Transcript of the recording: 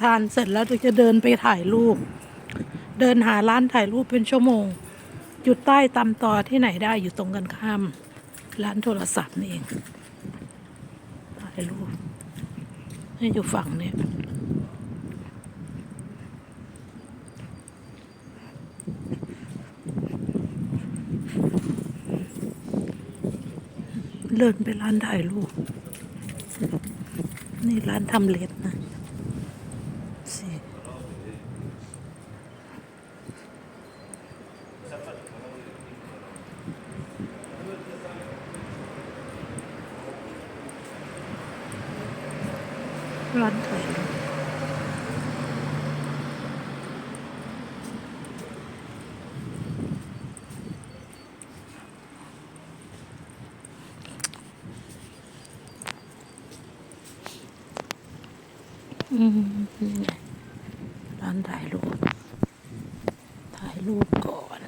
ทานเสร็จแล้วถึงจะเดินไปถ่ายรูป เดินหาร้านถ่ายรูปเป็นชั่วโมง จุดใต้ตำต่อที่ไหนได้อยู่ตรงกันข้าม ร้านโทรศัพท์นี่เองถ่ายรูปให้อยู่ฝั่งนี่ยเลินไปร้านถ่ายรูป นี่ร้านทำเล็บนะสิ ร้านถ่ายรูปอืมร้านถ่ายรูป ถ่ายรูปก่อน